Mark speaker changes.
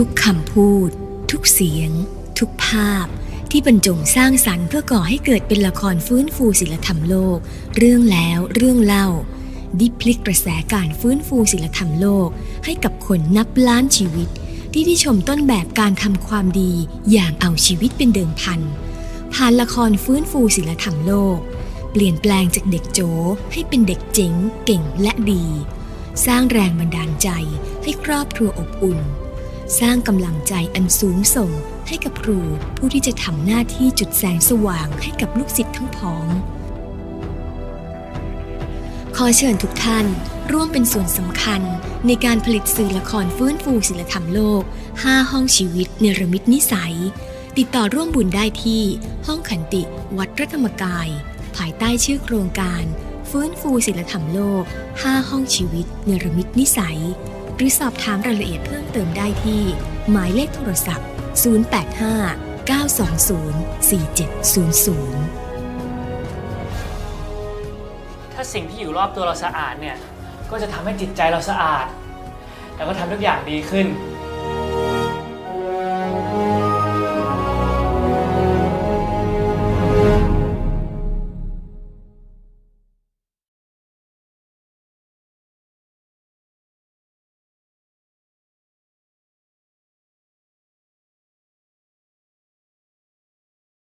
Speaker 1: ทุกคำพูด ทุกเสียง ทุกภาพ ที่บรรจงสร้างสรรค์เพื่อก่อให้เกิดเป็นละครฟื้นฟูศิลธรรมโลก เรื่องแล้วเรื่องเล่าด้พลิกกระแสการฟื้นฟูศิลธรรมโลก ให้กับคนนับล้านชีวิต ที่ได้ชมต้นแบบการทำความดีอย่างเอาชีวิตเป็นเดิมพันผ่านละครฟื้นฟูศิลธรรมโลก เปลี่ยนแปลงจากเด็กโจให้เป็นเด็กเจ๋งเก่งและดี สร้างแรงบันดาลใจให้ครอบครัวอบอุ่น สร้างกำลังใจอันสูงส่งให้กับครูผู้ที่จะทำหน้าที่จุดแสงสว่างให้กับลูกศิษย์ทั้งพ้อง ขอเชิญทุกท่านร่วมเป็นส่วนสำคัญในการผลิตสื่อละครฟื้นฟูศิลธรรมโลก 5 ห้องชีวิตเนรมิตนิสัย ติดต่อร่วมบุญได้ที่ห้องขันติวัดพระธรรมกาย ภายใต้ชื่อโครงการ ฟื้นฟูศิลธรรมโลก 5 ห้องชีวิตเนรมิตนิสัย หรือสอบถามรายละเอียดเพิ่มเติมได้ที่ หมายเลขโทรศัพท์ 085 920 4700
Speaker 2: ถ้าสิ่งที่อยู่รอบตัวเราสะอาดเนี่ย ก็จะทำให้จิตใจเราสะอาด แล้วก็ทำทุกอย่างดีขึ้น